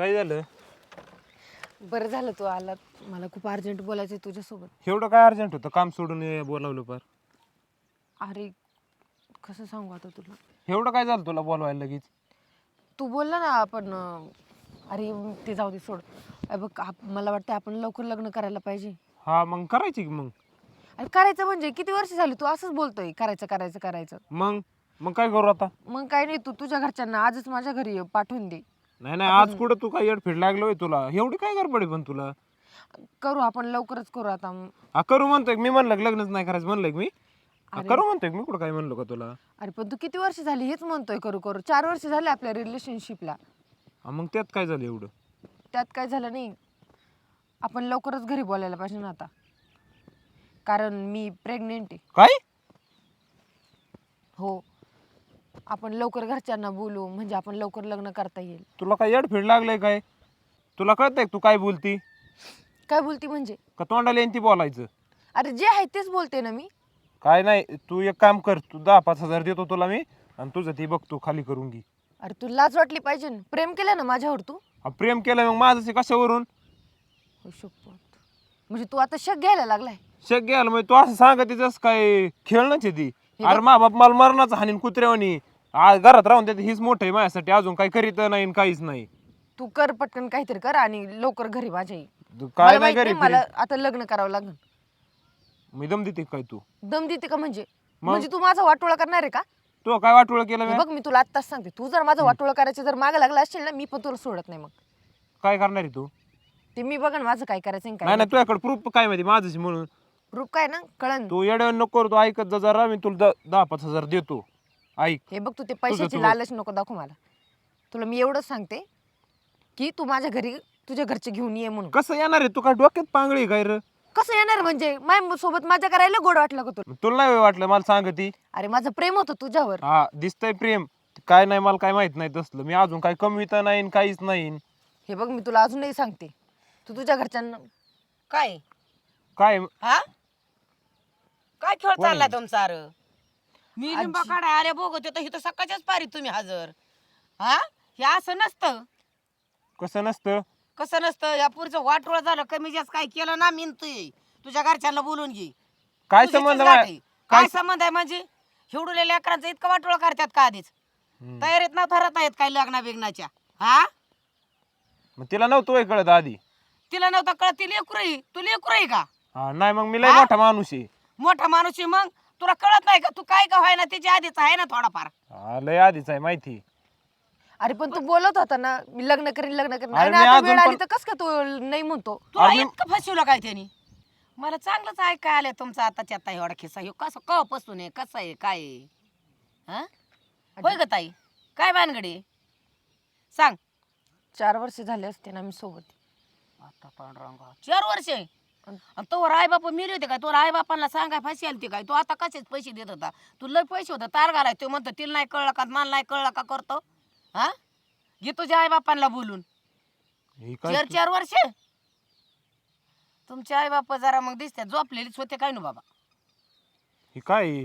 काय झालं? बरं झालं तू आला मला खूप अर्जंट बोलायचं आहे तुझ्यासोबत. एवढं काय अर्जंट होतं? काम सोडून ये बोलावलं पार. अरे कसं सांगू आता तुला? एवढं काय झालं तुला बोलवायला लगेच? तू बोलला ना आपण अं, अरे ते जाऊ दे सोड. अरे बघ आप- मला वाटतं आपण लवकर लग्न करायला पाहिजे. हा मग करायची की मग? अरे करायचं म्हणजे किती वर्ष झाली तू असंच बोलतोय करायचं करायचं करायचं. मग? मग काय करू आता? मग काय नाही तू तुझ्या घरच्यांना आजच माझ्या घरी ये, पाठवून दे. नाही नाही आज कुठं तू काय येडफेड लागलोय तुला? एवढी काय गडबड आहे पण तुला? करू आपण लवकरच करू आता. हा करू म्हणतोय मी म्हणलं की लग्नच नाही करायचं म्हणलंय की मी. हा, करू म्हणतोय की मी कुठं काय म्हणलो का तुला? अरे पण तू किती वर्ष झाली हेच म्हणतोय करू करू. चार वर्ष झाले आपल्या रिलेशनशिपला हा, मग त्यात काय झालं एवढं? त्यात काय झालं नाही. आपण लवकरच घरी बोलायला पाहिजे ना आता. कारण मी प्रेग्नेंट आहे. काय? हो. आपण लवकर घरच्यांना बोलू म्हणजे आपण लवकर लग्न करता येईल. तुला काय येडफेड लागलंय काय? तुला कळतंय का तू काय बोलती? काय बोलती म्हणजे? का तोंडाला येईन ती बोलायचं? अरे जे आहे तेच बोलते ना मी. काय नाही तू एक काम कर तू दहा पाच हजार देतो तुला मी आणि तुझं ती बघतो खाली करून घे. अरे तू लाज वाटली पाहिजे ना. प्रेम केलं ना माझ्यावर तू? हा, प्रेम केलं मग माझं कशावरून? हो शपथ. म्हणजे तू आता शक घ्यायला लागलाय? शक घ्यायला म्हणजे तू असं सांगत जस काय खेळणंच आहे ती. अरे मा बाप मला मरणाचं हानीन कुत्र्यावानी. आ, घरात राहून त्यात हीच मोठं आहे माझ्यासाठी. अजून काही करीत नाही आणि काहीच नाही. तू कर पटकन काहीतरी कर आणि लवकर घरी माझ्या ये. तू मला काय नाही माहीत मला आता लग्न करावं लागेल. मी दम देते काय तू? दम देते का म्हणजे? म्हणजे तू माझा वाटोळा करणार आहे का? तू काय वाटोळ केलं हे मी बघ मी तुला आत्ताच सांगते. तू जर माझं वाटोळं करायचं जर मागे लागला असेल ना मी पण तुला सोडत नाही मग. काय करणार आहे तू? ते मी बघा माझं काय करायचं आणि काय नाही नाही तुझ्याकडे प्रूफ काय माहिती? माझंच म्हणून. रूप काय ना? कळन. तू येड्या नको करू, तू ऐकत जा जरा मी तुला द- दहा पाच हजार देतो. ऐक. हे बघ तू ते पैशाची तू- लालच नको दाखव मला. तुला मी एवढंच सांगते की तू माझ्या घरी तुझ्या घरचे घेऊन ये म्हणून. कसं येणार आहे? तू काय डोक्यात पांगळी काय र? कसं येणार म्हणजे? माझ्या सोबत माझ्या करायला गोड वाटलं का तुला. तुला नाही वाटलं मला सांगती? अरे माझं प्रेम होतं तुझ्यावर. हा दिसतंय प्रेम. काय नाही मला काय माहीत नाही तसलं. मी अजून काय कमीत नाही आणि काहीच नाही. हे बघ मी तुला अजूनही सांगते. तू तुझ्या घरच्यांना काय? काय? हा? काय खेळ चाललाय? तुमचा अर? मी लिंबा काढा अरे बघत होतो इथं सकाळच्याच पारी तुम्ही हजर. हा? हे असं नसतं. कसं नसतं? कसं नसतं? या पुढचं वाटोळ झालं कमी जास्त काय केलं ना मिनतोय. तुझ्या घरच्यांना बोलून घे. काय संबंध मा- आहे. काय संबंध आहे म्हणजे? हिवडुलेल्या लेकरांचं इतकं वाटोळ करतात का आधीच? हम्म. तयारीत ना ठरत आहेत काय लग्ना बिग्नाच्या हा? मग तिला नव्हतं वय कळत आधी? तिला नव्हतं कळत ती लेकुरही तू लेकुरही का? हा नाही मग मी लय हा? मोठा माणूस आहे. मोठा माणूस आहे मग? तुला कळत नाही का? तू काय का व्हाय ना त्याच्या आधीच आहे ना थोडाफार. हा, लय आधीच आहे माहिती. अरे पण तू बोलत होता ना मी लग्न करीन लग्न करीन. अरे आणि मी आता अजून वेळ आली पण- तर कस का तू नाही म्हणतो? तुला अरे इतकं फसवलं काय त्यांनी? मला चांगलंच ऐकाय आलंय तुमचा आताच्या आता एवढा खिस्सा ह्यो कसं कवापासून आहे? कसं आहे? काय आहे? हा? होय ग ताई. काय भानगडी? सांग. चार वर्ष झाले असते ना मी सोबत. आता पांडुरंगा. चार वर्ष? आणि तो आई बापा मिळले होते काय? तो आई बापांना सांगाय फाशी आली काय? तो आता कसेच पैसे देत होता? तू लय पैसे होता तार घालाय. तो म्हणतो तिला नाही कळलं का? मला नाही कळलं का करतो? हा? घे तुझ्या आई बापांना बोलून. हे काय चार चार वर्ष? तुमचे आई बाप जरा मग दिसतात झोपलेलीच होते काय ना बाबा? हे काय?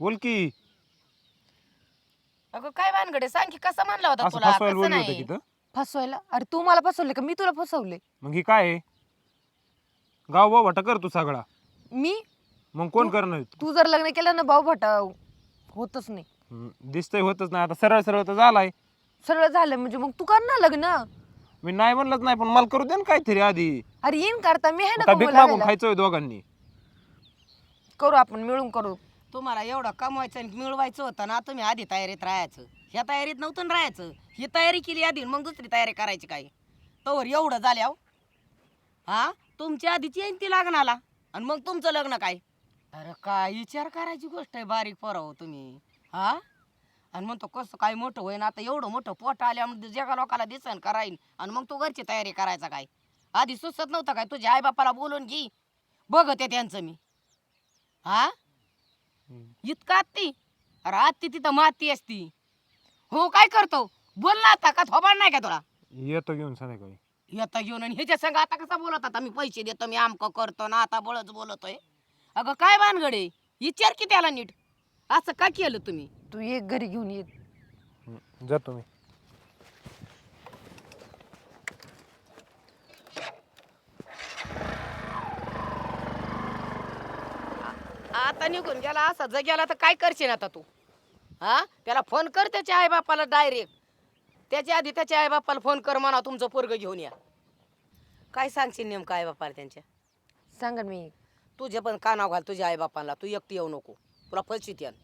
बोल की. अगं काय भानगडे? सांग की कसं म्हणलं होतं असं तुला? फसवायला कसं बोललो होतं नाही? तिथं? फसवायला? अरे तू मला फसवले का? मी तुला फसवले. मग हे काय? आहे? गाव बाबाटा कर तू सगळा. मी? मग कोण करणार तू? जर लग्न केलं ना भाऊ भटा होतच नाही. हम्म, दिसतंय होतच नाही. आता सरळ सरळ तर झालाय. सरळ झालं म्हणजे मग तू कर ना लग्न. मी नाही म्हणलंच नाही पण मला करू दे ना काहीतरी आधी. अरे येईन करता मी आहे ना काय भीक मागून लागायला. खायचं होय दोघांनी. करू आपण मिळून करू. तुम्हाला एवढं कमवायचं आणि मिळवायचं होतं ना तुम्ही आधी तयारीत राहायचं. ह्या तयारीत नव्हतं ना राहायचं. ही तयारी केली आधी मग दुसरी तयारी करायची काय तोवर एवढं झाल्या हा? तुमच्या आधीच येईन ती लग्नाला? आणि मग तुमचं लग्न काय? अरे काय विचार करायची गोष्ट आहे बारीक पोराव तुम्ही. हा? आणि म्हणतो कसं काय मोठं होईन? आता एवढं मोठं पोट आल्यामुळे जगा लोकाला दिसन कराईन आणि मग तू घरची तयारी करायचा काय? आधी सुचत नव्हतं काय? तुझ्या आईबापाला बोलून घे. बघते त्यांचं मी. हा? इतका आत्ती अरे आत्ती तिथं माती असती. हो काय करतो? बोल ना आता. का थोबाड नाही का तुला? येतो घेऊन संध्याकाळी. आता येऊन आणि ह्याच्या संग आता कसा बोलत आता मी पैसे देतो मी आमक करतो ना आता बोलत बोलतोय. अगं काय भानगडे विचार की त्याला नीट. असं का केलं तुम्ही? तू एक घरी घेऊन ये. जा तुम्ही. आता निघून गेला असा जर गेला तर काय करशील आता तू? हा त्याला फोन कर त्याच्या आई बापाला डायरेक्ट त्याच्या आधी त्याच्या आई बापाला फोन कर म्हणा तुमचं पोरग घेऊन या. काय सांगशील नेमकं आईबापाला त्यांच्या? सांगा ना मी. तुझे पण कानाव घाल तुझ्या आईबापाला? तू एकटी येऊ नको. तुला फलशीत यान.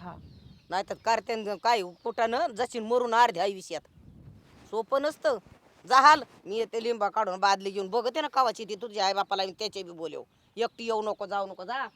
हा. नाहीतर करते काय कुठानं जशीन मरून अर्ध्या आयुष्यात. सोपं नसतं. जाहाल मी येते लिंबा काढून बादली घेऊन. बघते ना कावाची ती तुझ्या आईबापाला आणि त्याचे बी बोलव एकटी येऊ नको जाऊ नको जा.